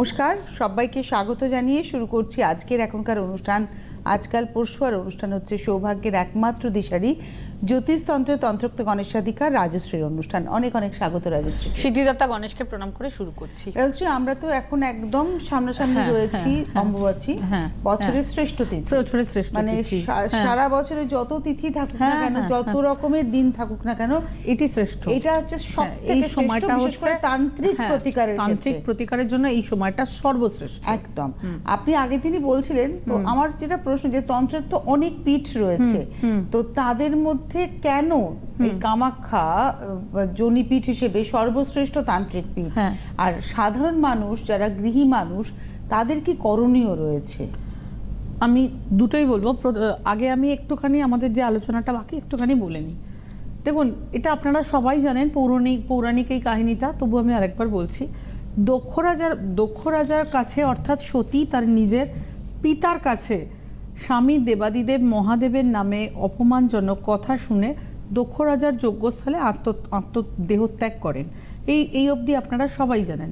নমস্কার, সবাইকে স্বাগত জানিয়ে শুরু করছি আজকের এখনকার অনুষ্ঠান। আজকাল পরশু আর অনুষ্ঠান হচ্ছে সৌভাগ্যের একমাত্র দিশারি। জ্যোতিষতন্ত্রে তন্ত্রোক্ত গণেশাধিকার রাজশ্রীর অনুষ্ঠান। অনেক অনেক স্বাগত রাজশ্রী। সিদ্ধিদাতা গণেশকে প্রণাম করে শুরু করছি। রাজশ্রী আমরা তো এখন একদম সামনাসামনি হ্যাঁ, রয়েছি হ্যাঁ, হ্যাঁ। অম্বুবাচী বছরের শ্রেষ্ঠ তিথি। বছরের শ্রেষ্ঠ মানে। সারা বছরে যত তিথি থাকুক না কেন যত রকমের দিন থাকুক না কেন এটি শ্রেষ্ঠ। এটা হচ্ছে সব এই সময়টা হচ্ছে তান্ত্রিক প্রতিকারের তান্ত্রিক প্রতিকারের জন্য এই সময়টা সর্বশ্রেষ্ঠ। একদম। আপনি আগে তিনি বলছিলেন তো আমার যেটা প্রশ্ন যে তন্ত্রের তো অনেক পীঠ রয়েছে তো তাদের মধ্যে কেন এই কামাখ্যা জনিপীঠ হিসেবে সর্বশ্রেষ্ঠ তান্ত্রিক পীঠ? হ্যাঁ। আর সাধারণ মানুষ যারা গৃহী মানুষ তাদের কি করণীয় রয়েছে? আমি দুটোই বলব। আগে আমি একটুখানি আমাদের যে আলোচনাটা বাকি একটুখানি বলে নিই। দেখুন এটা আপনারা সবাই জানেন পৌরাণিক পৌরাণিক এই কাহিনীটা তবু আমি আরেকবার বলছি। দক্ষ রাজার দক্ষ রাজার কাছে অর্থাৎ সতী তার নিজের পিতার কাছে স্বামী দেবাদিদেব মহাদেবের নামে অপমানজনক কথা শুনে দক্ষ রাজার যজ্ঞস্থলে আত্ম আত্মদেহত্যাগ করেন। এই এই অবধি আপনারা সবাই জানেন।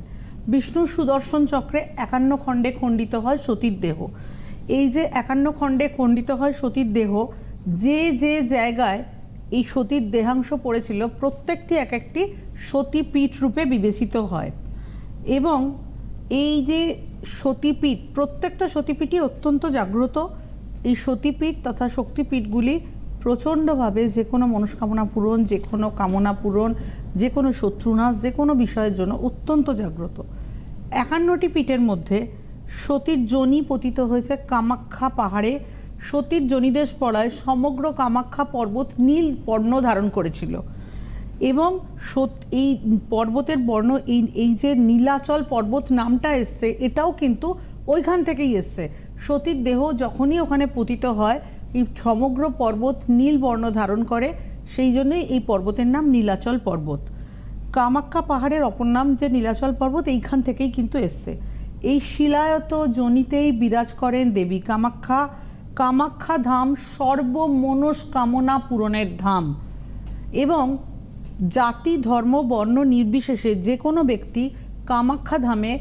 বিষ্ণু সুদর্শন চক্রে একান্ন খণ্ডে খণ্ডিত হয় সতীর দেহ। এই যে একান্ন খণ্ডে খণ্ডিত হয় সতীর দেহ, যে যে জায়গায় এই সতীর দেহাংশ পড়েছিল, প্রত্যেকটি এক একটি সতীপীঠ রূপে বিবেচিত হয়। এবং এই যে সতীপীঠ, প্রত্যেকটা সতীপীঠই অত্যন্ত জাগ্রত। এই সতীপীঠ তথা শক্তিপীঠগুলি প্রচণ্ডভাবে যে কোনো মনস্কামনা পূরণ, যে কোনো কামনা পূরণ, যে কোনো শত্রুনাশ, যে কোনো বিষয়ের জন্য অত্যন্ত জাগ্রত। একান্নটি পীঠের মধ্যে সতীর জনি পতিত হয়েছে কামাখ্যা পাহাড়ে। সতীর জনিদেশ পড়ায় সমগ্র কামাখ্যা পর্বত নীল বর্ণ ধারণ করেছিল। এবং সত- এই পর্বতের বর্ণ, এই এই যে নীলাচল পর্বত নামটা এসছে, এটাও কিন্তু ওইখান থেকেই এসছে। সতীর দেহ যখনই ওখানে পতিত হয়, এই সমগ্র পর্বত নীল বর্ণ ধারণ করে, সেই জন্যই এই পর্বতের নাম নীলাচল পর্বত। কামাখ্যা পাহাড়ের অপর নাম যে নীলাচল পর্বত, এইখান থেকেই কিন্তু এসছে। এই শিলায়ত জনিতেই বিরাজ করেন দেবী কামাখ্যা কামাখ্যা ধাম সর্বমনস্কামনা পূরণের ধাম এবং জাতি, ধর্ম, বর্ণ নির্বিশেষে যে কোনো ব্যক্তি কামাখ্যা ধামে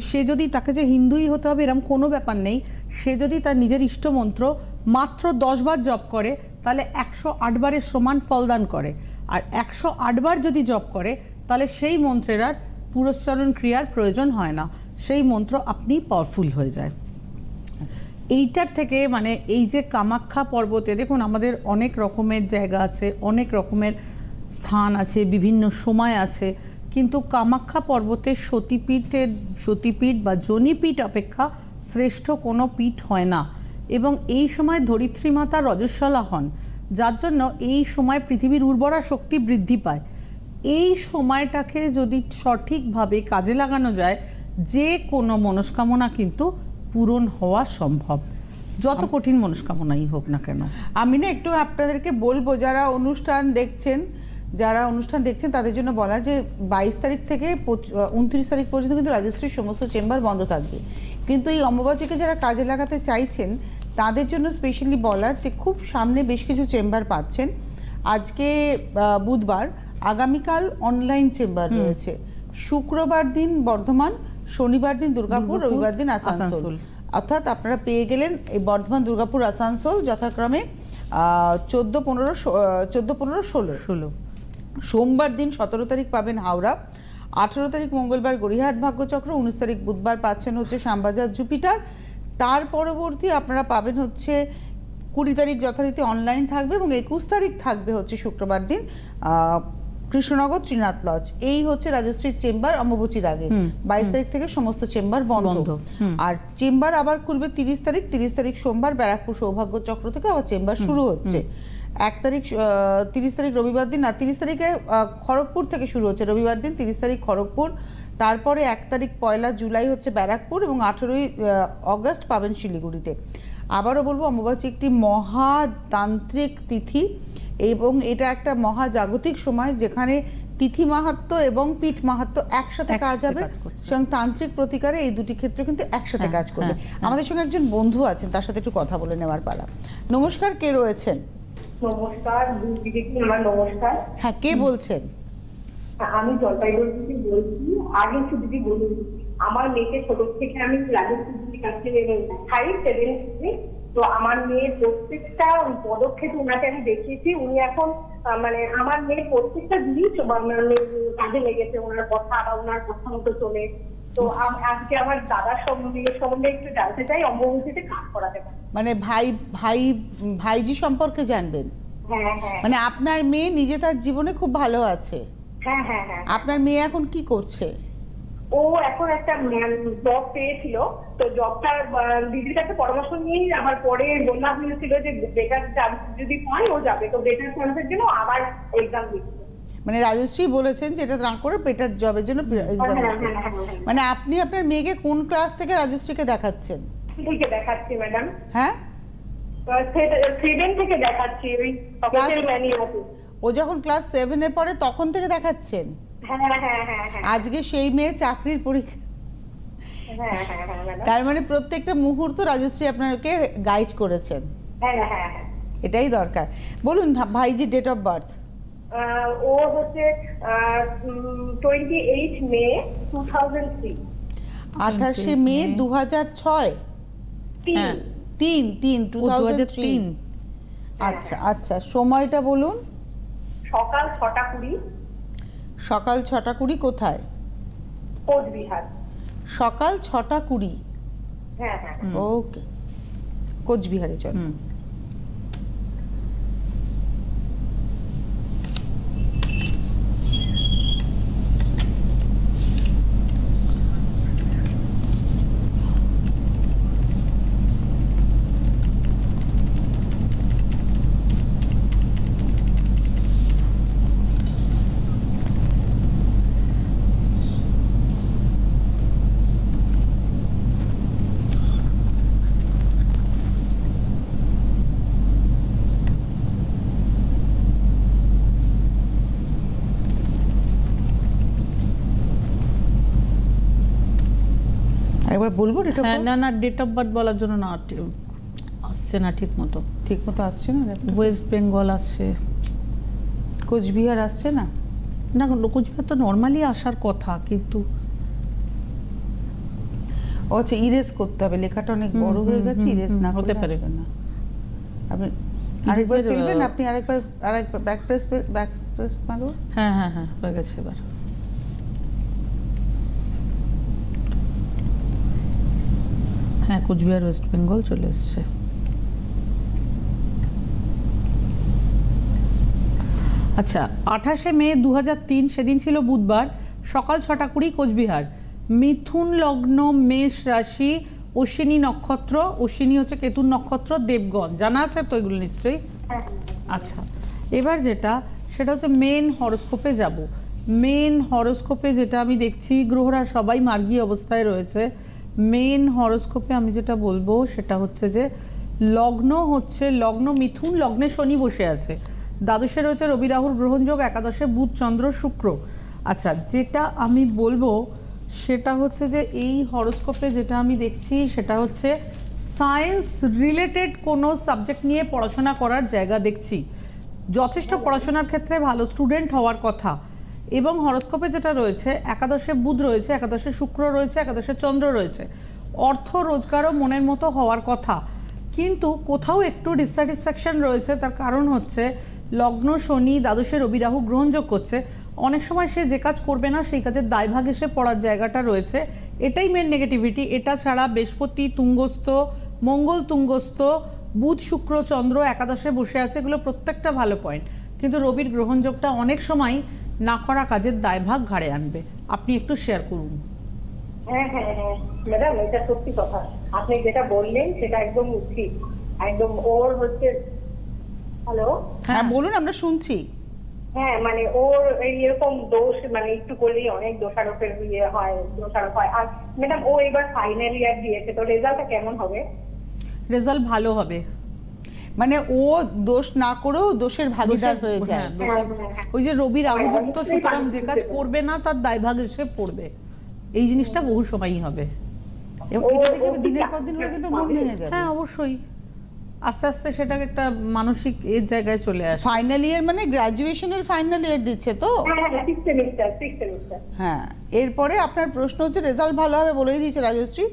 সে যদি তাকে যে হিন্দুই হতে হবে এরকম কোনো ব্যাপার নেই। সে যদি তার নিজের ইষ্টমন্ত্র মাত্র দশবার জপ করে, তাহলে একশো আটবারের সমান ফলদান করে। আর একশো আটবার যদি জপ করে, তাহলে সেই মন্ত্রের আর পুরস্চরণ ক্রিয়ার প্রয়োজন হয় না। সেই মন্ত্র আপনি পাওয়ারফুল হয়ে যায়। এইটার থেকে মানে এই যে কামাখ্যা পর্বতে দেখুন, আমাদের অনেক রকমের জায়গা আছে, অনেক রকমের স্থান আছে, বিভিন্ন সময় আছে। কিন্তু কামাখ্যা পর্বতে সতীপীঠের সতীপীঠ বা জনিপীঠ অপেক্ষা শ্রেষ্ঠ কোনো পীঠ হয় না। এবং এই সময় ধরিত্রী মাতা রজস্বলা হন, যার জন্য এই সময় পৃথিবীর উর্বরা শক্তি বৃদ্ধি পায়। এই সময়টাকে যদি সঠিকভাবে কাজে লাগানো যায়, যে কোনো মনস্কামনা কিন্তু পূরণ হওয়া সম্ভব। যত কঠিন মনস্কামনাই হোক না কেন। আমি না একটু আপনাদেরকে বলব, যারা অনুষ্ঠান দেখছেন যারা অনুষ্ঠান দেখছেন তাদের জন্য বলা যে বাইশ তারিখ থেকে উনত্রিশ তারিখ পর্যন্ত কিন্তু রাজশ্রীর সমস্ত চেম্বার বন্ধ থাকবে। কিন্তু এই অম্বুবাচীকে যারা কাজে লাগাতে চাইছেন তাদের জন্য স্পেশালি বলা যে খুব সামনে বেশ কিছু চেম্বার পাচ্ছেন। আজকে বুধবার আগামীকাল অনলাইন চেম্বার রয়েছে। শুক্রবার দিন বর্ধমান শনিবার দিন দুর্গাপুর রবিবার দিন আসানসোল। আসানসোল। অর্থাৎ আপনারা পেয়ে গেলেন এই বর্ধমান দুর্গাপুর আসানসোল যথাক্রমে চোদ্দ পনেরো চোদ্দ পনেরো ষোলো। ষোলো। সোমবার দিন সতেরো তারিখ পাবেন হাওড়া আঠেরো তারিখ মঙ্গলবার গড়িয়াহাট ভাগ্যচক্র উনিশ তারিখ বুধবার পাচ্ছেন হচ্ছে শ্যামবাজার জুপিটার। তার পরবর্তী আপনারা পাবেন হচ্ছে কুড়ি তারিখ যথারীতি অনলাইন থাকবে এবং একুশ তারিখ থাকবে হচ্ছে শুক্রবার দিন আহ, কৃষ্ণনগর ত্রিনাথ লজ এই হচ্ছে রাজশ্রীর চেম্বার অম্বুবচীর আগে। বাইশ তারিখ থেকে সমস্ত চেম্বার বন্ধ, আর চেম্বার আবার খুলবে তিরিশ তারিখ তিরিশ তারিখ সোমবার ব্যারাকপুর সৌভাগ্য চক্র থেকে আবার চেম্বার শুরু হচ্ছে। এক তারিখ তিরিশ তারিখ রবিবার দিন না তিরিশ তারিখে খড়গপুর থেকে শুরু হচ্ছে রবিবার দিন তিরিশ তারিখ খড়গপুর। তারপরে এক তারিখ পয়লা জুলাই হচ্ছে ব্যারাকপুর এবং আঠেরোই অগস্ট পাবেন শিলিগুড়িতে। আবারও বলব অম্বুবাচী একটি মহাতান্ত্রিক তিথি এবং এটা একটা মহাজাগতিক সময় যেখানে তিথি মাহাত্ম এবং পীঠ মাহাত্ম একসাথে কাজ হবে। এবং তান্ত্রিক প্রতিকারে এই দুটি ক্ষেত্র কিন্তু একসাথে হ্যাঁ, কাজ করবে। হ্যাঁ, হ্যাঁ। আমাদের সঙ্গে একজন বন্ধু আছেন তার সাথে একটু কথা বলে নেওয়ার পালা। নমস্কার কে রয়েছেন? নমস্কার আমার নমস্কার। হ্যাঁ কে বলছেন? আমি জলপাইগুড়ি থেকে বলছি আগে একটু দিদি বলুন আমার মেয়েকে ছোট থেকে আমি রাজস্থানের কাছে সেভেন তো আমার মেয়ের প্রত্যেকটা পদক্ষেপ ওনাকে আমি দেখিয়েছি। উনি এখন মানে আমার মেয়ের প্রত্যেকটা জিনিস কাজে লেগেছে ওনার কথা বা ওনার কথা মতো চলে। তো আজকে আমার দাদার সম্বন্ধে সম্বন্ধে একটু জানতে চাই কাজ করাতে পারে। মানে ভাই ভাই ভাইজি সম্পর্কে জানবেন? হ্যাঁ হ্যাঁ মানে আপনার মেয়ে নিজে তার জীবনে খুব ভালো আছে। হ্যাঁ হ্যাঁ হ্যাঁ। আপনার মেয়ে এখন কি করছে? ও এখন একটা জব পেয়েছিল। তো জবটা দিদির কাছে পরামর্শ নিয়েই আমার পরে বললাম হয়েছিল যে বেটার যদি পায় ও যাবে। তো বেটার চান্সের জন্য আবার এক্সাম দিচ্ছে। মানে রাজশ্রী বলেছেন যে এটা না করে পেটার জবের জন্য এক্সাম হ্যাঁ, হ্যাঁ, হ্যাঁ। মানে আপনি আপনার মেয়েকে কোন ক্লাস থেকে রাজশ্রীকে দেখাচ্ছেন? থেকে দেখাচ্ছি ম্যাডাম হ্যাঁ? থেকে দেখাচ্ছি ওই ও যখন ক্লাস সেভেনে পড়ে তখন থেকে দেখাচ্ছেন? আজকে সেই মেয়ে চাকরির পরীক্ষা। তার মানে প্রত্যেকটা মুহূর্ত রাজশ্রী আপনাকে গাইড করেছেন। এটাই দরকার। বলুন ভাইজি ডেট অফ বার্থ ও হচ্ছে twenty eight May two thousand three আঠাশে মে দু হাজার ছয়। তিন। হ্যাঁ। তিন টু থাউজেন্ড তিন। আচ্ছা আচ্ছা সময়টা বলুন। সকাল ছটা কুড়ি। সকাল ছটা কুড়ি কোথায়? কোচবিহার। সকাল ছটা কুড়ি। হ্যাঁ হ্যাঁ। ওকে। কোচবিহারে চল। আরেকবার বলব ডেট অফ হ্যাঁ না না ডেট অফ বার্থ বলার জন্য না আসছে না ঠিক মতো। ঠিক মতো আসছে না? ওয়েস্ট বেঙ্গল আসছে। কোচবিহার আসছে না? না কোচবিহার তো নর্মালি আসার কথা কিন্তু ও আচ্ছা ইরেজ করতে হবে লেখাটা অনেক বড় হয়ে গেছে ইরেজ না হতে পারে। না। আপনি আরেকবার ফেলবেন আপনি আরেকবার আরেকবার ব্যাক প্রেস ব্যাক প্রেস মারো। হ্যাঁ হ্যাঁ হ্যাঁ হয়ে গেছে এবার। হ্যাঁ কোচবিহার, ওয়েস্ট বেঙ্গল চলে এসছে। আচ্ছা আঠাশে মে দু হাজার তিন, সেদিন ছিল বুধবার, সকাল ছটা কুড়ি কোচবিহার। মিথুন লগ্ন, মেষ রাশি, অশ্বিনী নক্ষত্র, অশ্বিনী হচ্ছে কেতুন নক্ষত্র, দেবগণ। জানা আছে তো এগুলো নিশ্চয়ই? আচ্ছা এবার যেটা, সেটা হচ্ছে মেন হরোস্কোপে যাব। মেন হরোস্কোপে যেটা আমি দেখছি, গ্রহরা সবাই মার্গী অবস্থায় রয়েছে। মেন হরোস্কোপে আমি যেটা বলব সেটা হচ্ছে যে, লগ্ন হচ্ছে, লগ্ন মিথুন, লগ্নে শনি বসে আছে। দ্বাদশে রয়েছে রবি, রাহুর গ্রহণযোগ একাদশে বুধ, চন্দ্র, শুক্র। আচ্ছা যেটা আমি বলব সেটা হচ্ছে যে, এই হরোস্কোপে যেটা আমি দেখছি সেটা হচ্ছে সায়েন্স রিলেটেড কোনো সাবজেক্ট নিয়ে পড়াশোনা করার জায়গা দেখছি। যথেষ্ট পড়াশোনার ক্ষেত্রে ভালো স্টুডেন্ট হওয়ার কথা। এবং হরস্কোপে যেটা রয়েছে, একাদশে বুধ রয়েছে, একাদশে শুক্র রয়েছে, একাদশে চন্দ্র রয়েছে। অর্থ রোজগারও মনের মতো হওয়ার কথা। কিন্তু কোথাও একটু ডিসস্যাটিসফ্যাকশন রয়েছে, তার কারণ হচ্ছে লগ্ন, শনি, দ্বাদশে রবি রাহু গ্রহণযোগ করছে। অনেক সময় সে যে কাজ করবে না, সেই কাজের দায়ভাগ এসে পড়ার জায়গাটা রয়েছে। এটাই মেন নেগেটিভিটি এটা ছাড়া বৃহস্পতি তুঙ্গস্থ, মঙ্গল তুঙ্গস্থ, বুধ, শুক্র, চন্দ্র একাদশে বসে আছে, এগুলো প্রত্যেকটা ভালো পয়েন্ট কিন্তু রবির গ্রহণযোগটা অনেক সময় না করা কাজের দায়ভাগ ঘাড়ে আনবে। আপনি একটু শেয়ার করুন। হ্যাঁ হ্যাঁ হ্যাঁ। ম্যাডাম এটা সত্যি কথা। আপনি যেটা বললেন সেটা একদম ঠিক। একদম ওর হচ্ছে হ্যালো? হ্যাঁ বলুন আমরা শুনছি। হ্যাঁ মানে ওর এরকম দোষ মানে একটু করলেই অনেক দোষারোপের ইয়ে হয় দোষারোপ হয়। আর ম্যাডাম ও এবার ফাইনাল ইয়ার দিয়েছে তো রেজাল্টটা কেমন হবে? রেজাল্ট ভালো হবে। মানে ও দোষ না করেও দোষের ভাগিদার হয়ে যায়। হ্যাঁ, হ্যাঁ, হ্যাঁ। ওই যে রবির আভিযুক্ত সুতরাং যে কাজ করবে না তার দায়ভাগ এসে পড়বে। এই জিনিসটা বহু সময়ই হবে। এবং এটা দেখে দিনের পর দিন হলে কিন্তু মন ভেঙে যাবে। হ্যাঁ অবশ্যই। আস্তে আস্তে সেটা একটা মানসিক এর জায়গায় চলে আসে। ফাইনাল ইয়ার মানে গ্র্যাজুয়েশনের ফাইনাল ইয়ার দিচ্ছে তো? হ্যাঁ হ্যাঁ সিক্স সেমিস্টার সিক্স সেমিস্টার হ্যাঁ এরপরে আপনার প্রশ্ন হচ্ছে রেজাল্ট ভালো হবে বলেই দিয়েছে রাজশ্রী।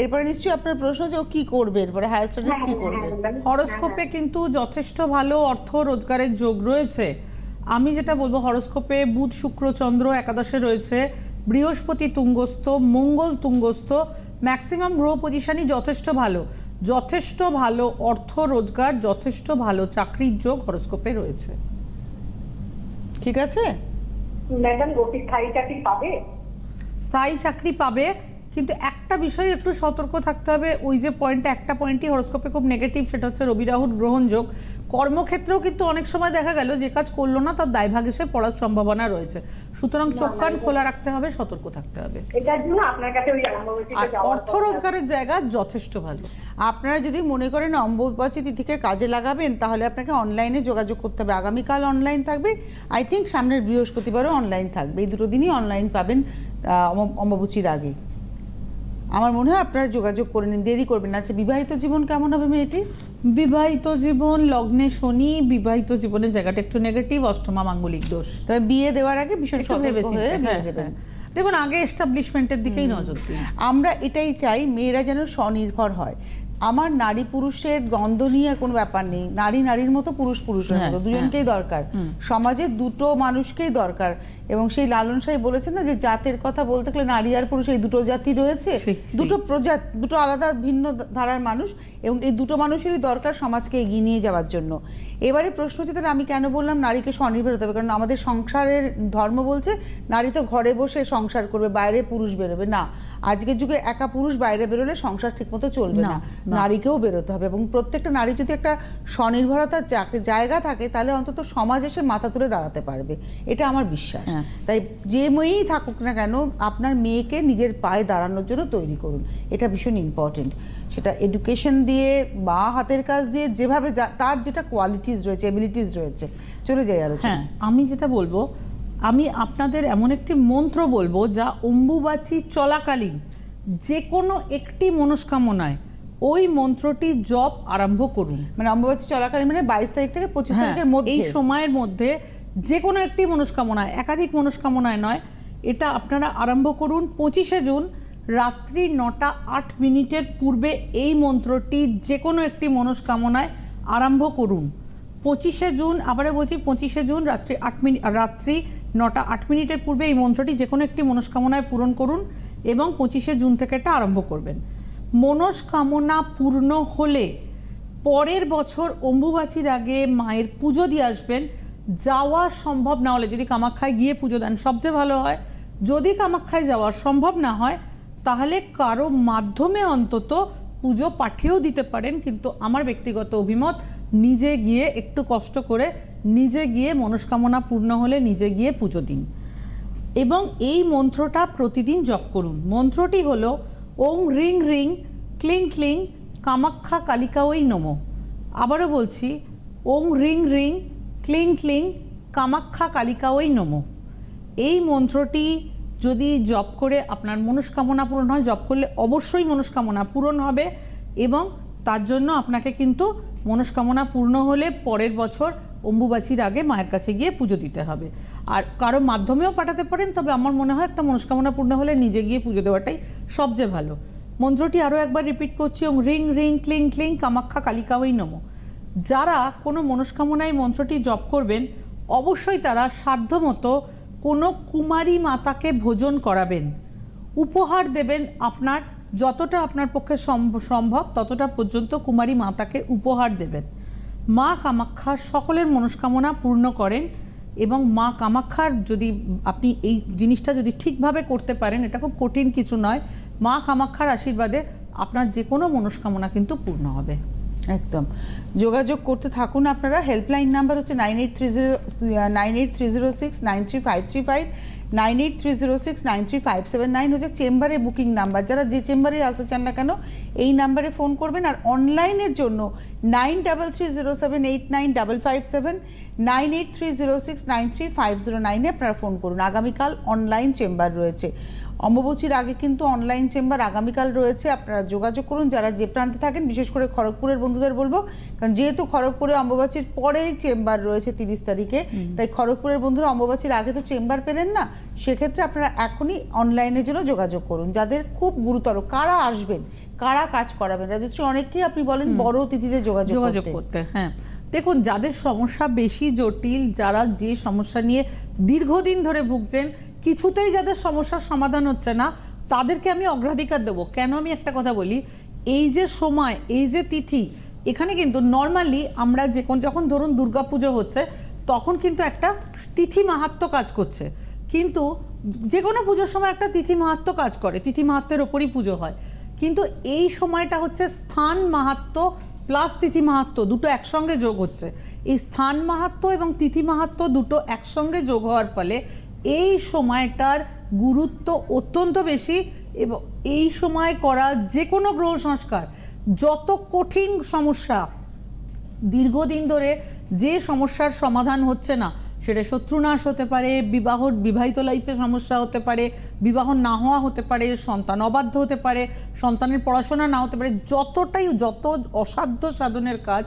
এরপরে নিশ্চয়ই আপনার প্রশ্ন হচ্ছে ও কি করবে? এরপরে হায়ার স্টাডিজ কি করবে? হরস্কোপে কিন্তু যথেষ্ট ভালো অর্থ রোজগারের যোগ রয়েছে। আমি যেটা বলব হরস্কোপে বুধ শুক্র চন্দ্র একাদশে রয়েছে। বৃহস্পতি তুঙ্গস্থ মঙ্গল তুঙ্গস্থ। ম্যাক্সিমাম গ্রহ পজিশনই যথেষ্ট ভালো। যথেষ্ট ভালো অর্থ রোজগার যথেষ্ট ভালো চাকরির যোগ হরস্কোপে রয়েছে। ঠিক আছে? ম্যাডাম স্থায়ী চাকরি পাবে? স্থায়ী চাকরি পাবে কিন্তু একটা বিষয়ে একটু সতর্ক থাকতে হবে। ওই যে পয়েন্টটা একটা পয়েন্টই হরস্কোপে খুব নেগেটিভ সেটা হচ্ছে রবি রাহুর গ্রহণযোগ কর্মক্ষেত্রেও কিন্তু অনেক সময় দেখা গেল যে কাজ করল না তার দায়ভাগ এসে পড়ার সম্ভাবনা রয়েছে। সুতরাং চোখ কান খোলা রাখতে হবে সতর্ক থাকতে হবে। আর অর্থ রোজগারের জায়গা যথেষ্ট ভালো। আপনারা যদি মনে করেন অম্বুবাচী তিথিকে কাজে লাগাবেন তাহলে আপনাকে অনলাইনে যোগাযোগ করতে হবে। আগামীকাল অনলাইন থাকবে। আই থিঙ্ক সামনের বৃহস্পতিবারও অনলাইন থাকবে। এই দুটো দিনই অনলাইন পাবেন অম্বুবাচীর আগে। আমার মনে হয় আপনারা যোগাযোগ করে নিন। দেরি করবেন আচ্ছা বিবাহিত জীবন কেমন হবে মেয়েটি বিবাহিত জীবন লগ্নে শনি বিবাহিত জীবনের জায়গাটা একটু নেগেটিভ অষ্টমা মাঙ্গলিক দোষ। তবে বিয়ে দেওয়ার আগে ভীষণ একটু হয়ে হ্যাঁ। দেখুন আগে এস্টাবলিশমেন্টের দিকেই নজর দিন। আমরা এটাই চাই মেয়েরা যেন স্বনির্ভর হয়। আমার নারী পুরুষের দ্বন্দ্ব নিয়ে কোনো ব্যাপার নেই। নারী নারীর মতো পুরুষ পুরুষের হ্যাঁ, মতো দুজনকেই দরকার। সমাজে দুটো মানুষকেই দরকার। এবং সেই লালন সাহেব বলেছেন না যে জাতের কথা বলতে গেলে নারী আর পুরুষ এই দুটো জাতি রয়েছে। দুটো প্রজাত দুটো আলাদা ভিন্ন ধারার মানুষ এবং এই দুটো মানুষেরই দরকার সমাজকে এগিয়ে নিয়ে যাওয়ার জন্য। এবারে প্রশ্ন হচ্ছে তাহলে আমি কেন বললাম নারীকে স্বনির্ভর হতে হবে? কারণ আমাদের সংসারের ধর্ম বলছে নারী তো ঘরে বসে সংসার করবে বাইরে পুরুষ বেরোবে। না আজকের যুগে একা পুরুষ বাইরে বেরোলে সংসার ঠিকমতো চলবে না। নারীকেও বেরোতে হবে এবং প্রত্যেকটা নারী যদি একটা স্বনির্ভরতার জায়গা থাকে তাহলে অন্তত সমাজ এসে মাথা তুলে দাঁড়াতে পারবে। এটা আমার বিশ্বাস। হ্যাঁ। তাই যে মেয়েই থাকুক না কেন আপনার মেয়েকে নিজের পায়ে দাঁড়ানোর জন্য তৈরি করুন। এটা ভীষণ ইম্পর্টেন্ট সেটা এডুকেশন দিয়ে বা হাতের কাজ দিয়ে যেভাবে তার যেটা কোয়ালিটিস রয়েছে এবিলিটিস রয়েছে। চলে যাই আলোচনা হ্যাঁ আমি যেটা বলব আমি আপনাদের এমন একটি মন্ত্র বলব যা অম্বুবাচী চলাকালীন যে কোনো একটি মনস্কামনায় ওই মন্ত্রটি জপ আরম্ভ করুন। মানে অম্বুবাচী চলাকালীন মানে বাইশ তারিখ থেকে পঁচিশ হ্যাঁ, তারিখের মধ্যে। এই সময়ের মধ্যে যে কোনো একটি মনস্কামনায় একাধিক মনস্কামনায় নয় এটা আপনারা আরম্ভ করুন পঁচিশে জুন রাত্রি নটা আট মিনিটের পূর্বে এই মন্ত্রটি যে কোনো একটি মনস্কামনায় আরম্ভ করুন। পঁচিশে জুন আবারও বলছি পঁচিশে জুন রাত্রি আট মিনিট রাত্রি নটা আট মিনিটের পূর্বে এই মন্ত্রটি যে কোনো একটি মনস্কামনায় পূরণ করুন এবং পঁচিশে জুন থেকে এটা আরম্ভ করবেন। মনস্কামনা পূর্ণ হলে পরের বছর অম্বুবাচীর আগে মায়ের পুজো দিয়ে আসবেন। যাওয়া সম্ভব না হলে যদি কামাখ্যায় গিয়ে পুজো দেন, সবচেয়ে ভালো হয়। যদি কামাখ্যায় যাওয়া সম্ভব না হয়, তাহলে কারও মাধ্যমে অন্তত পুজো পাঠিয়েও দিতে পারেন। কিন্তু আমার ব্যক্তিগত অভিমত, নিজে গিয়ে একটু কষ্ট করে নিজে গিয়ে মনস্কামনা পূর্ণ হলে নিজে গিয়ে পুজো দিন। এবং এই মন্ত্রটা প্রতিদিন জপ করুন। মন্ত্রটি হলো ওং রিং রিং, ক্লিং ক্লিং, কামাখ্যা কালিকা ওই নমো। আবারও বলছি, ওং রিং রিং, ক্লিং ক্লিং, কামাখ্যা কালিকা ওই নমো। এই মন্ত্রটি যদি জপ করে আপনার মনস্কামনা পূরণ হয়, জপ করলে অবশ্যই মনস্কামনা পূরণ হবে এবং তার জন্য আপনাকে কিন্তু মনস্কামনা পূর্ণ হলে পরের বছর অম্বুবাচীর আগে মায়ের কাছে গিয়ে পুজো দিতে হবে। আর কারও মাধ্যমেও পাঠাতে পারেন, তবে আমার মনে হয় একটা মনস্কামনা পূর্ণ হলে নিজে গিয়ে পুজো দেওয়াটাই সবচেয়ে ভালো। মন্ত্রটি আরও একবার রিপিট করছি, ওং রিং রিং ক্লিং ক্লিং কামাখ্যা কালিকাওই নমো। যারা কোনো মনস্কামনায় মন্ত্রটি জপ করবেন, অবশ্যই তারা সাধ্যমতো কোনো কুমারী মাতাকে ভোজন করাবেন। উপহার দেবেন আপনার, যতটা আপনার পক্ষে সম্ভ- সম্ভব, ততটা পর্যন্ত কুমারী মাতাকে উপহার দেবেন। মা কামাখ্যা সকলের মনস্কামনা পূর্ণ করেন এবং মা কামাখ্যার যদি আপনি এই জিনিসটা যদি ঠিকভাবে করতে পারেন, এটা খুব কঠিন কিছু নয়, মা কামাখ্যার আশীর্বাদে আপনার যে কোনো মনস্কামনা কিন্তু পূর্ণ হবে। একদম। যোগাযোগ করতে থাকুন আপনারা, হেল্পলাইন নাম্বার হচ্ছে nine eight three zero, nine eight three zero six, nine three five three five nine eight three zero six nine three five seven nine হচ্ছে চেম্বারে বুকিং নাম্বার। যারা যে চেম্বারে আসতে চান না কেন, এই নাম্বারে ফোন করবেন। আর অনলাইনের জন্য nine double three zero seven eight nine double five seven nine eight three zero six nine three five zero নাইনে আপনারা ফোন করুন। আগামীকাল অনলাইন চেম্বার রয়েছে। অম্বুবচীর আগে কিন্তু অনলাইন চেম্বার আগামীকাল রয়েছে। আপনারা যোগাযোগ করুন। যারা যে প্রান্তে থাকেন বিশেষ করে খড়গপুরের বন্ধুদের বলব কারণ যেহেতু খড়গপুরে অম্বুবাচীর পরেই চেম্বার রয়েছে তিরিশ তারিখে তাই খড়গপুরের বন্ধুরা অম্বুবাচীর আগে তো চেম্বার পেলেন না সেক্ষেত্রে আপনারা এখনই অনলাইনের জন্য যোগাযোগ করুন। যাদের খুব গুরুতর কারা আসবেন কারা কাজ করাবেন? রাজশ্রী অনেকেই আপনি বলেন বড় তিথিতে যোগাযোগ। করতে হ্যাঁ। দেখুন, যাদের সমস্যা বেশি জটিল, যারা যে সমস্যা নিয়ে দীর্ঘদিন ধরে ভুগছেন, কিছুতেই যাদের সমস্যার সমাধান হচ্ছে না, তাদেরকে আমি অগ্রাধিকার দেবো। কেন আমি একটা কথা বলি? এই যে সময়, এই যে তিথি, এখানে কিন্তু নর্মালি আমরা যে কোন, যখন ধরুন দুর্গাপুজো হচ্ছে, তখন কিন্তু একটা তিথি মাহাত্ম কাজ করছে। কিন্তু যে কোনো পুজোর সময় একটা তিথি মাহাত্ম কাজ করে, তিথি মাহাত্মের ওপরই পুজো হয়। কিন্তু এই সময়টা হচ্ছে স্থান মাহাত্ম প্লাস তিথি মাহাত্ম, দুটো একসঙ্গে যোগ হচ্ছে। এই স্থান মাহাত্ম এবং তিথি মাহাত্ম দুটো একসঙ্গে যোগ হওয়ার ফলে এই সময়টার গুরুত্ব অত্যন্ত বেশি এবং এই সময় করা যে কোনো গ্রহ সংস্কার, যত কঠিন সমস্যা, দীর্ঘদিন ধরে যে সমস্যার সমাধান হচ্ছে না সেটা শত্রুনাশ হতে পারে, বিবাহ, বিবাহিত লাইফে সমস্যা হতে পারে, বিবাহ না হওয়া হতে পারে, সন্তান অবাধ্য হতে পারে, সন্তানের পড়াশোনা না হতে পারে, যতটাই, যত অসাধ্য সাধনের কাজ,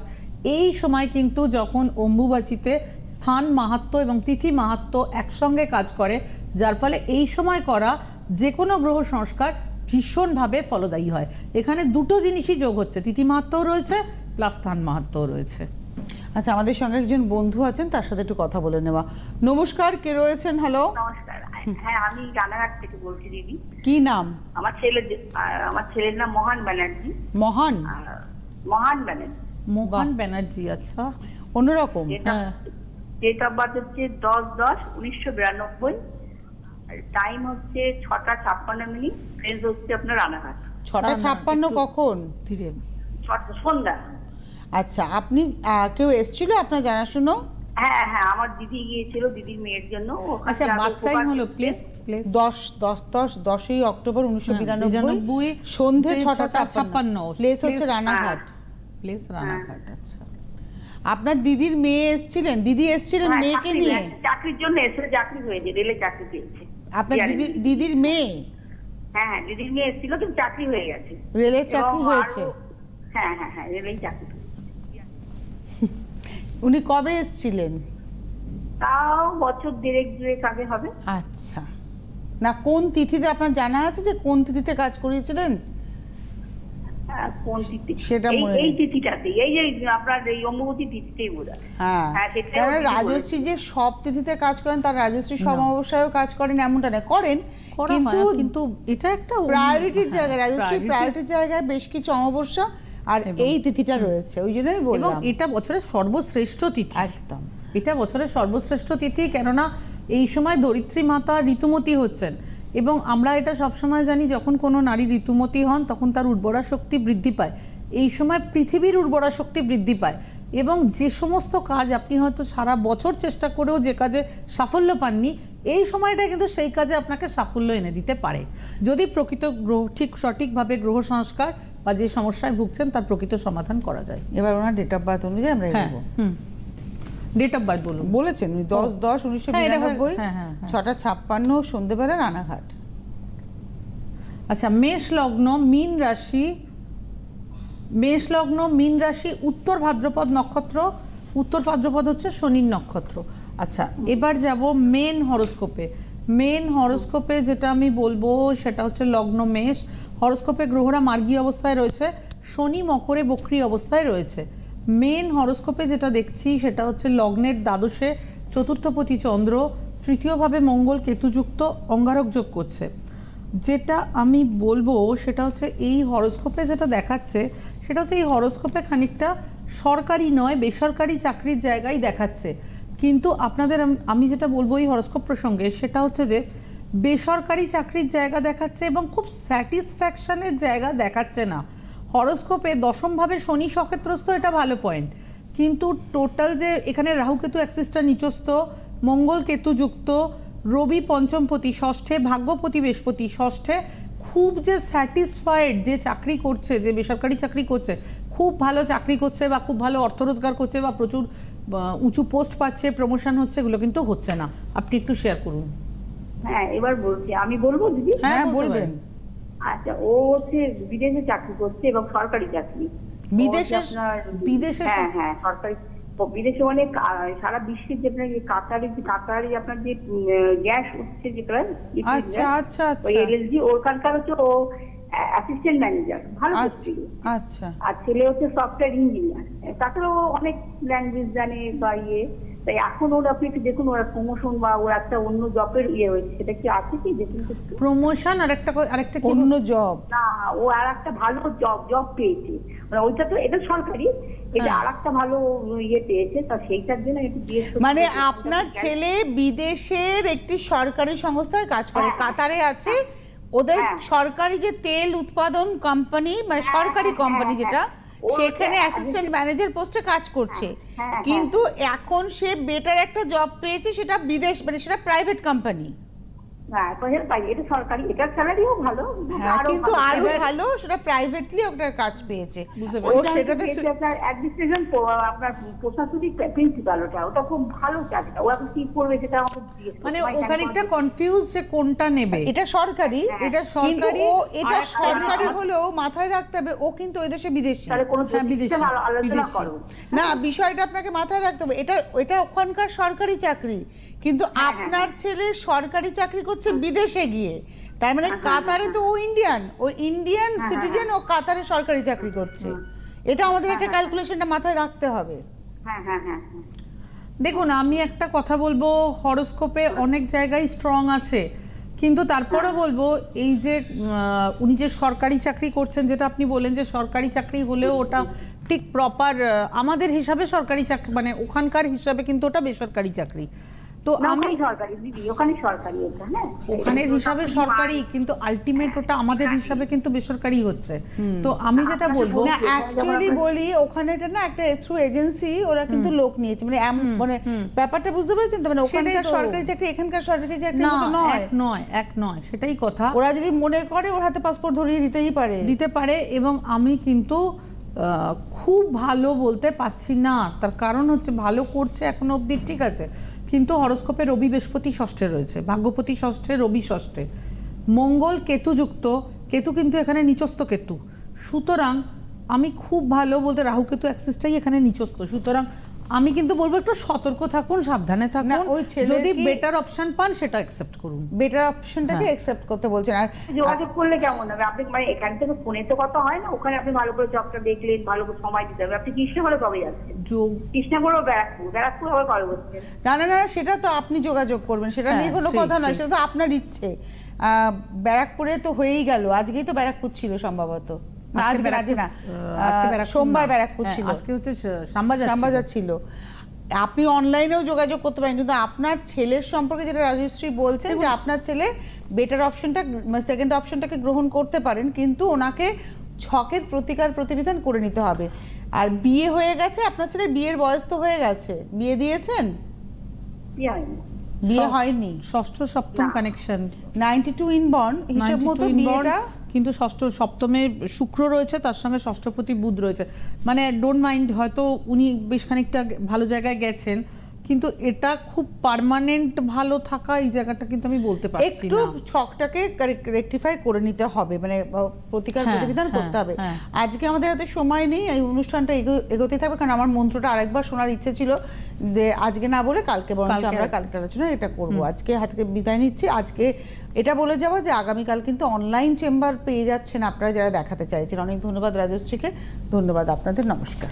এই সময় কিন্তু যখন অম্বুবাচিতে স্থান মাহাত্ম এবং তিথি মাহাত্ম একসঙ্গে কাজ করে, যার ফলে এই সময় করা যে কোনো গ্রহ সংস্কার ভীষণভাবে ফলদায়ী হয়। এখানে দুটো জিনিসই যোগ হচ্ছে, তিথি মাহাত্মও রয়েছে প্লাস স্থান মাহাত্মও রয়েছে। আচ্ছা আমাদের সঙ্গে একজন বন্ধু আছেন তার সাথে একটু কথা বলে নেওয়া। নমস্কার কে রয়েছেন? হ্যালো নমস্কার হ্যাঁ আমি রানাঘাট থেকে বলছি দিদি। কি নাম? আমার ছেলে আমার ছেলের নাম মহান ব্যানার্জি। মহান? মহান ব্যানার্জি। মোহন ব্যানার্জি আচ্ছা। অন্যরকম? হ্যাঁ। ডেট অফ বার্থ হচ্ছে দশ দশ উনিশশো বিরানব্বই। টাইম হচ্ছে ছটা ছাপ্পান্ন মিনিট প্লেস হচ্ছে আপনার রানাঘাট। ছটা ছাপ্পান্ন কখন? ধীরে। ছটা সন্ধ্যা। আচ্ছা আপনি কেউ এসেছিল আপনার জানাশুনো? হ্যাঁ হ্যাঁ আমার দিদি গিয়েছিল দিদির মেয়ের জন্য। আচ্ছা থেকে টাইম হলো প্লেস প্লেস দশ দশ দশ দশই অক্টোবর উনিশশো হ্যাঁ, বিরানব্বই। সন্ধে ছটা ছটা ছাপ্পান্ন। ছাপ্পান্ন, প্লেস হচ্ছে রানাঘাট। প্লেস রানাঘাট আচ্ছা। আপনার দিদির মেয়ে এসেছিলেন? দিদি এসেছিলেন মেয়েকে নিয়ে? চাকরির জন্য এসে চাকরি হয়েছে রেলে চাকরি পেয়েছে। আপনার। দিদি দিদির মেয়ে? হ্যাঁ হ্যাঁ দিদির মেয়ে এসেছিল কিন্তু চাকরি হয়ে গেছে। রেলের চাকরি হয়েছে? হ্যাঁ হ্যাঁ হ্যাঁ রেলেই চাকরি। উনি কবে এসেছিলেন? তাও বছর দেড়েক দুয়েক আগে হবে। আচ্ছা। না কোন তিথিতে আপনার জানা আছে যে কোন তিথিতে কাজ করিয়েছিলেন? হ্যাঁ, কোন তিথি? সেটা মনে এই তিথিটাতে এই যে আপনার এই অম্বুবতী তিথিতেই বোধ হ্যাঁ। হ্যাঁ, কারণ রাজশ্রী যে সব তিথিতে কাজ করেন তার রাজশ্রী সব অবস্থায়ও কাজ করেন এমনটা না করেন। করা কিন্তু কিন্তু এটা একটা প্রায়োরিটির হ্যাঁ, জায়গায় রাজশ্রী priority- প্রায়োরিটির জায়গায় বেশ কিছু অমাবস্যা আর এই তিথিটা রয়েছে ওই জন্যই এবং এটা বছরের সর্বশ্রেষ্ঠ তিথি। একদম। এটা বছরের সর্বশ্রেষ্ঠ তিথি কেননা এই সময় ধরিত্রী মাতা ঋতুমতি হচ্ছেন। এবং আমরা এটা সবসময় জানি যখন কোনো নারী ঋতুমতি হন তখন তার উর্বরা শক্তি বৃদ্ধি পায়। এই সময় পৃথিবীর উর্বরা শক্তি বৃদ্ধি পায়। এবং যে সমস্ত কাজ আপনি হয়তো সারা বছর চেষ্টা করেও যে কাজে সাফল্য পাননি এই সময়টা কিন্তু সেই কাজে আপনাকে সাফল্য এনে দিতে পারে। যদি প্রকৃত গ্রহ ঠিক সঠিকভাবে গ্রহ সংস্কার বা যে সমস্যায় ভুগছেন তার প্রকৃত সমাধান করা যায়। এবার ওনার ডেট অফ বার্থ অনুযায়ী আমরা হ্যাঁ হুম। ডেট অফ বার্থ বলুন। বলেছেন উনি দশ দশ উনিশশো হ্যাঁ, বিরানব্বই হ্যাঁ, হ্যাঁ। ছটা ছাপ্পান্ন সন্ধেবেলা রানাঘাট আচ্ছা মেষ লগ্ন মীন রাশি মেষ লগ্ন মীন রাশি উত্তর ভাদ্রপদ নক্ষত্র উত্তর ভাদ্রপদ হচ্ছে শনির নক্ষত্র। আচ্ছা এবার যাব মেন হরোস্কোপে মেন হরোস্কোপে যেটা আমি বলব সেটা হচ্ছে লগ্ন মেষ হরোস্কোপে গ্রহরা মার্গী অবস্থায় রয়েছে, শনি মকরে বক্রি অবস্থায় রয়েছে। মেন হরস্কোপে যেটা দেখছি, সেটা হচ্ছে লগ্নের দ্বাদশে চতুর্থপতি চন্দ্র, তৃতীয়ভাবে মঙ্গল কেতুযুক্ত অঙ্গারক যোগ করছে। যেটা আমি বলব, সেটা হচ্ছে এই হরস্কোপে যেটা দেখাচ্ছে, সেটা হচ্ছে এই হরস্কোপে খানিকটা সরকারি নয়, বেসরকারি চাকরির জায়গায় দেখাচ্ছে। কিন্তু আপনাদের আমি যেটা বলব এই হরস্কোপ প্রসঙ্গে, সেটা হচ্ছে যে বেসরকারি চাকরির জায়গা দেখাচ্ছে এবং খুব স্যাটিসফ্যাকশনের জায়গা দেখাচ্ছে না। হরস্কোপে দশমভাবে শনি সক্ষেত্রস্থ, এটা ভালো পয়েন্ট কিন্তু টোটাল যে এখানে রাহুকেতু অ্যাক্সিসটা নিচস্থ, মঙ্গল কেতুযুক্ত রবি পঞ্চমপতি, ষষ্ঠে ভাগ্যপতি বৃহস্পতি, ষষ্ঠে খুব যে স্যাটিসফাইড যে চাকরি করছে, যে বেসরকারি চাকরি করছে, খুব ভালো চাকরি করছে বা খুব ভালো অর্থ রোজগার করছে বা প্রচুর উঁচু পোস্ট পাচ্ছে প্রমোশন হচ্ছে, এগুলো কিন্তু হচ্ছে না। আপনি একটু শেয়ার করুন। হ্যাঁ এবার বলছি। আমি বলব দিদি? হ্যাঁ, হ্যাঁ বলবেন। আচ্ছা ও হচ্ছে বিদেশে চাকরি করছে এবং সরকারি চাকরি। বিদেশে- বিদেশে হ্যাঁ হ্যাঁ সরকারি। বিদেশে অনেক আহ, সারা বিশ্বের যে আপনার কাতারি যে কাতারি আপনার যে গ্যাস উঠছে যেটা আচ্ছা আচ্ছা ওই আচ্ছা। এলএলজি ওখানকার হচ্ছে ও অ্যাসিস্ট্যান্ট ম্যানেজার। ভালো আচ্ছা আচ্ছা। আর ছেলে হচ্ছে সফটওয়্যার ইঞ্জিনিয়ার। তাছাড়া ও অনেক ল্যাঙ্গুয়েজ জানে বা ইয়ে। তাই এখন ওর আপনি একটু দেখুন ওর প্রমোশন বা ওর একটা অন্য জবের ইয়ে হয়েছে সেটা কি আছে কি? দেখুন প্রমোশন আর একটা আরেকটা কি? অন্য জব না ও আর একটা ভালো জব জব পেয়েছে। মানে ওইটা তো এটা সরকারি। এটা হ্যাঁ। আর একটা ভালো ইয়ে পেয়েছে তা সেইটার জন্য একটু জিজ্ঞেস মানে আপনার ছেলে বিদেশের একটি সরকারি সংস্থায় কাজ করে হ্যাঁ। কাতারে আছে। ওদের হ্যাঁ। সরকারি যে তেল উৎপাদন কোম্পানি মানে সরকারি কোম্পানি যেটা সেখানে অ্যাসিস্ট্যান্ট ম্যানেজার পোস্টে কাজ করছে হ্যাঁ, হ্যাঁ। কিন্তু এখন সে বেটার একটা জব পেয়েছে সেটা বিদেশ মানে সেটা প্রাইভেট কোম্পানি হ্যাঁ এটা সরকারি এটার স্যালারিও ভালো হ্যাঁ কিন্তু আরও ভালো সেটা প্রাইভেটলি ওটা কাজ পেয়েছে। বুঝতে ও ওইটা সেটাতে হচ্ছে সু- আপনার অ্যাডমিনিস্ট্রেশন আপনার প্রশাসনিক প্রিন্সিপাল ওটা ওটা খুব ভালো চাকরিটা ও এখন কি করবে সেটা আমাকে মানে ওখানে একটা কনফিউজ যে কোনটা নেবে। এটা সরকারি এটা সরকারি এটা সরকারি হলেও মাথায় রাখতে হবে ও কিন্তু ওই দেশে বিদেশি। হ্যাঁ, বিদেশি, না বিষয়টা আপনাকে মাথায় রাখতে হবে। এটা এটা ওখানকার সরকারি চাকরি। কিন্তু হ্যাঁ, আপনার ছেলে সরকারি চাকরি করছে বিদেশে গিয়ে। তার মানে কাতারে তো ও ইন্ডিয়ান ও ইন্ডিয়ান হ্যাঁ, সিটিজেন ও কাতারে সরকারি চাকরি করছে। এটা আমাদের একটা ক্যালকুলেশনটা মাথায় রাখতে হবে। হ্যাঁ হ্যাঁ হ্যাঁ হ্যাঁ। দেখুন আমি একটা কথা বলব হরোস্কোপে অনেক জায়গায় স্ট্রং আছে। কিন্তু তারপরে বলব এই যে উনি যে সরকারি চাকরি করছেন যেটা আপনি বলেন যে সরকারি চাকরি হলেও ওটা ঠিক প্রপার আমাদের হিসাবে সরকারি চাকরি মানে ওখানকার হিসাবে কিন্তু ওটা বেসরকারি চাকরি। তো আমি সরকারি দিদি ওখানে সরকারি ওটা হ্যাঁ? ওখানের হিসাবে সরকারি কিন্তু আলটিমেট ওটা আমাদের হিসাবে কিন্তু বেসরকারি হচ্ছে। তো আমি যেটা বলব না অ্যাকচুয়ালি বলি ওখানে এটা না একটা থ্রু এজেন্সি ওরা কিন্তু লোক নিয়েছে। মানে মানে ব্যাপারটা বুঝতে পেরেছেন তো? মানে ওখানকার। সরকারি চাকরি এখানকার সরকারি চাকরি নয়। এক নয় এক নয় সেটাই কথা। ওরা যদি মনে করে ওর হাতে পাসপোর্ট ধরিয়ে দিতেই পারে। দিতে পারে এবং আমি কিন্তু আহ, খুব ভালো বলতে পারছি না। তার কারণ হচ্ছে ভালো করছে এখনও অবধি ঠিক আছে। কিন্তু হরস্কোপে রবি বৃহস্পতি ষষ্ঠে রয়েছে, ভাগ্যপতি ষষ্ঠে, রবি ষষ্ঠে। মঙ্গল কেতুযুক্ত, কেতু কিন্তু এখানে নিচস্থ কেতু। সুতরাং আমি খুব ভালো বলতে রাহু কেতু অ্যাক্সিসটাই এখানে নিচস্থ। সুতরাং আমি কিন্তু বলব একটু সতর্ক থাকুন সাবধানে থাকুন। ওই যদি বেটার অপশন পান সেটা অ্যাকসেপ্ট করুন। বেটার অপশনটাকে। অ্যাকসেপ্ট করতে বলছেন। আর যোগাযোগ করলে কেমন হবে? আপনি মানে এখান থেকে ফোনে তো কথা হয় না ওখানে আপনি ভালো করে জবটা দেখলেন ভালো করে সময় দিতে হবে। আপনি কৃষ্ণ কৃষ্ণগড়ে কবে যাচ্ছেন? যোগ কৃষ্ণ কৃষ্ণগড়ও ব্যারাকপুর ব্যারাকপুর আবার কবে বসছেন না না না সেটা তো আপনি যোগাযোগ করবেন সেটা হ্যাঁ, নিয়ে কোনো কথা নয়। সেটা তো আপনার ইচ্ছে। আহ, ব্যারাকপুরে তো হয়েই গেল আজকেই তো ব্যারাকপুর ছিল সম্ভবত। না আজকে আজকে না। আজকে আহ, সোমবার ব্যারাকপুর ছিল আজকে হচ্ছে শ্যামবাজার শ্যামবাজার ছিল আপনি অনলাইনেও যোগাযোগ করতে পারেন কিন্তু আপনার ছেলের সম্পর্কে যেটা রাজশ্রী বলছেন যে আপনার ছেলে বেটার অপশনটা সেকেন্ড অপশনটাকে গ্রহণ করতে পারেন কিন্তু ওনাকে ছকের প্রতিকার প্রতিবিধান করে নিতে হবে। আর বিয়ে হয়ে গেছে আপনার ছেলে বিয়ের বয়স তো হয়ে গেছে। বিয়ে দিয়েছেন? বিয়ে হয়নি। ষষ্ঠ সপ্তম কানেকশন নাইনটি টু ইনবর্ন হিসেব মতো বিয়েটা কিন্তু ষষ্ঠ সপ্তমে শুক্র রয়েছে তার সঙ্গে ষষ্ঠপতি বুধ রয়েছে। মানে ডোন্ট মাইন্ড হয়তো উনি বেশ খানিকটা ভালো জায়গায় গেছেন কিন্তু এটা খুব পার্মানেন্ট ভালো থাকা এই জায়গাটা কিন্তু আমি বলতে পারছি একটু ছকটাকে রেকটিফাই করে নিতে হবে মানে প্রতিকার হ্যাঁ, প্রতিবিধান করতে হ্যাঁ, হবে। হ্যাঁ। আজকে আমাদের হাতে সময় নেই এই অনুষ্ঠানটা এগো- এগোতে থাকবে কারণ আমার মন্ত্রটা আরেকবার শোনার ইচ্ছে ছিল যে আজকে না বলে কালকে বরঞ্চ আমরা কালকে আলোচনা এটা করব। আজকে হাতে বিদায় নিচ্ছি। আজকে এটা বলে যাওয়া যে আগামীকাল কিন্তু অনলাইন চেম্বার পেয়ে যাচ্ছেন আপনারা যারা দেখাতে চাইছেন। অনেক ধন্যবাদ রাজশ্রীকে। ধন্যবাদ আপনাদের। নমস্কার।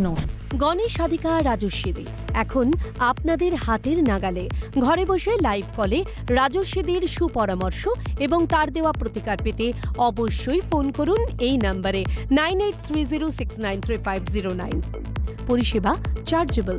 নমস্কার। গণেশ সাধিকা রাজস্বী দে এখন আপনাদের হাতের নাগালে ঘরে বসে লাইভ কলে রাজস্বীদের সুপরামর্শ এবং তার দেওয়া প্রতিকার পেতে অবশ্যই ফোন করুন এই নাম্বারে nine eight three zero six nine three five zero nine পরিষেবা চার্জেবল